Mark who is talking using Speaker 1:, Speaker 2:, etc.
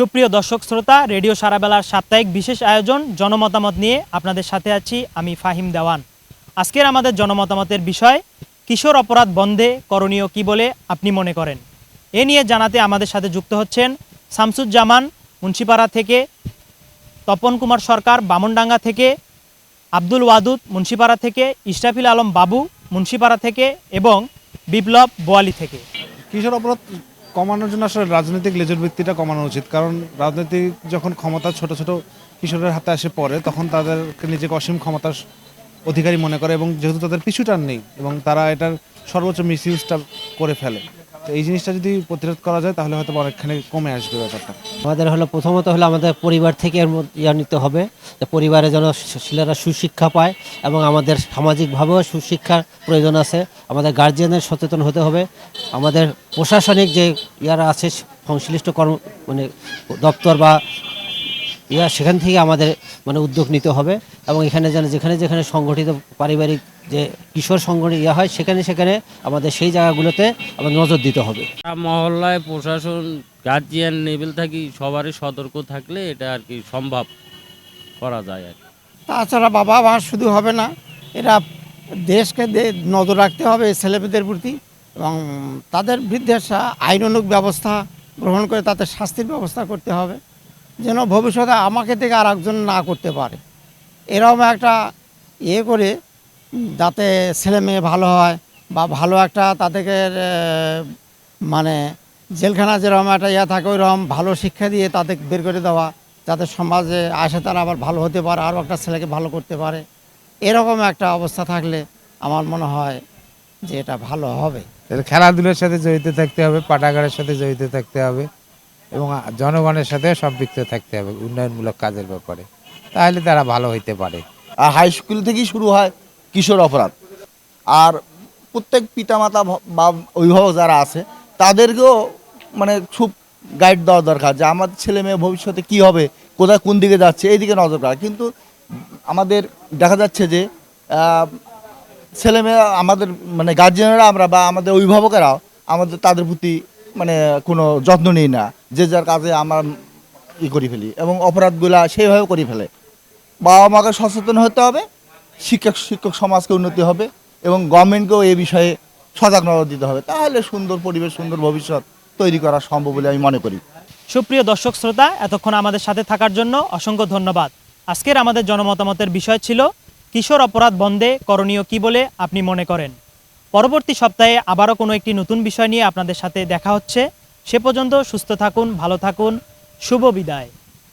Speaker 1: সুপ্রিয় দর্শক শ্রোতা, রেডিও সারাবেলার সাপ্তাহিক বিশেষ আয়োজন জনমতামত নিয়ে আপনাদের সাথে আছি আমি ফাহিম দেওয়ান। আজকের আমাদের জনমতামতের বিষয়, কিশোর অপরাধ বন্ধে করণীয় কি বলে আপনি মনে করেন? এ নিয়ে জানাতে আমাদের সাথে যুক্ত হচ্ছেন শামসুজ্জামান মুন্সিপাড়া থেকে, তপন কুমার সরকার বামনডাঙ্গা থেকে, আব্দুল ওয়াদুদ মুন্সিপাড়া থেকে ইস্টাফিল আলম বাবু মুন্সিপাড়া থেকে এবং বিপ্লব বোয়ালি থেকে।
Speaker 2: কিশোর অপরাধ কমানোর জন্য আসলে রাজনৈতিক লেজুর ভিত্তিটা কমানো উচিত। কারণ রাজনৈতিক যখন ক্ষমতা ছোট ছোট কিশোরের হাতে আসে পড়ে, তখন তাদেরকে নিজেকে অসীম ক্ষমতার অধিকারী মনে করে এবং যেহেতু তাদের পিছুটার নেই এবং তারা এটার সর্বোচ্চ মিসইউজটা করে ফেলে। তো এই জিনিসটা যদি প্রতিরোধ করা যায়, তাহলে হয়তো অনেকখানি কমে আসবে ব্যাপারটা।
Speaker 3: আমাদের হলো প্রথমত হলো আমাদের পরিবার থেকে ইয়া নিতে হবে, যে পরিবারে যেন ছেলেরা সুশিক্ষা পায় এবং আমাদের সামাজিকভাবেও সুশিক্ষার প্রয়োজন আছে। আমাদের গার্জিয়ানের সচেতন হতে হবে। আমাদের প্রশাসনিক যে ইয়ারা আছে, সংশ্লিষ্ট কর্ম মানে দপ্তর বা ইয়া সেখান থেকে আমাদের মানে উদ্যোগ নিতে হবে এবং এখানে যেন যেখানে যেখানে সংগঠিত পারিবারিক যে কিশোর সংগঠন ইয়া হয় সেখানে সেখানে আমাদের সেই জায়গাগুলোতে আমাদের নজর দিতে হবে
Speaker 4: মহল্লায় প্রশাসন গার্জিয়ান লেভেল থাকি সবারই সতর্ক থাকলে এটা আর কি সম্ভব করা যায় আর কি।
Speaker 5: তাছাড়া বাবা মা শুধু হবে না এরা দেশকে নজর রাখতে হবে ছেলেমেয়েদের প্রতি এবং তাদের বিরুদ্ধে সা- আইনানুগ ব্যবস্থা গ্রহণ করে তাদের শাস্তির ব্যবস্থা করতে হবে যেন ভবিষ্যতে আমাকে থেকে আর একজন না করতে পারে। এরকম একটা ইয়ে করে যাতে ছেলে মেয়ে ভালো হয় বা ভালো একটা তাদেরকে মানে জেলখানা যেরকম একটা ইয়ে থাকে, ওইরকম ভালো শিক্ষা দিয়ে তাদের বের করে দেওয়া, যাতে সমাজে আসে তারা আবার ভালো হতে পারে, আরও একটা ছেলেকে ভালো করতে পারে। এরকম একটা অবস্থা থাকলে আমার মনে হয় যে এটা ভালো হবে।
Speaker 6: খেলাধুলার সাথে জড়িত থাকতে হবে, পাঠাগারের সাথে জড়িত থাকতে হবে। এবং জনগণের সাথে সম্পৃক্ত থাকতে হবে উন্নয়নমূলক কাজের ব্যাপারে। তাহলে তারা ভালো হইতে পারে।
Speaker 7: আর হাই স্কুল থেকেই শুরু হয় কিশোর অপরাধ। আর প্রত্যেক পিতামাতা বা অভিভাবক যারা আছে তাদেরকেও মানে খুব গাইড দেওয়া দরকার যে আমার ছেলে মেয়ে ভবিষ্যতে কি হবে কোথায় কোন দিকে যাচ্ছে এই দিকে নজর করা কিন্তু আমাদের দেখা যাচ্ছে যে আহ, ছেলে মেয়ে আমাদের মানে গার্জিয়ানরা আমরা বা আমাদের অভিভাবকেরাও আমাদের তাদের প্রতি মানে কোনো যত্ন নিই না। যে যার কাজে আমরা ই করে ফেলি এবং অপরাধগুলা সেইভাবে করে ফেলে। বাবা মাকে সচেতন হতে হবে, শিক্ষক শিক্ষক সমাজকে উন্নতি হবে এবং গভর্নমেন্টকেও এই বিষয়ে সজাগ নজর দিতে হবে। তাহলে সুন্দর পরিবেশ, সুন্দর ভবিষ্যৎ তৈরি করা সম্ভব বলে আমি মনে করি।
Speaker 1: সুপ্রিয় দর্শক শ্রোতা, এতক্ষণ আমাদের সাথে থাকার জন্য অসংখ্য ধন্যবাদ। আজকের আমাদের জনমতামতের বিষয় ছিল, কিশোর অপরাধ বন্ধে করণীয় কি বলে আপনি মনে করেন? পরবর্তী সপ্তাহে আবারও কোনো একটি নতুন বিষয় নিয়ে আপনাদের সাথে দেখা হচ্ছে। সে পর্যন্ত সুস্থ থাকুন, ভালো থাকুন, শুভ বিদায়।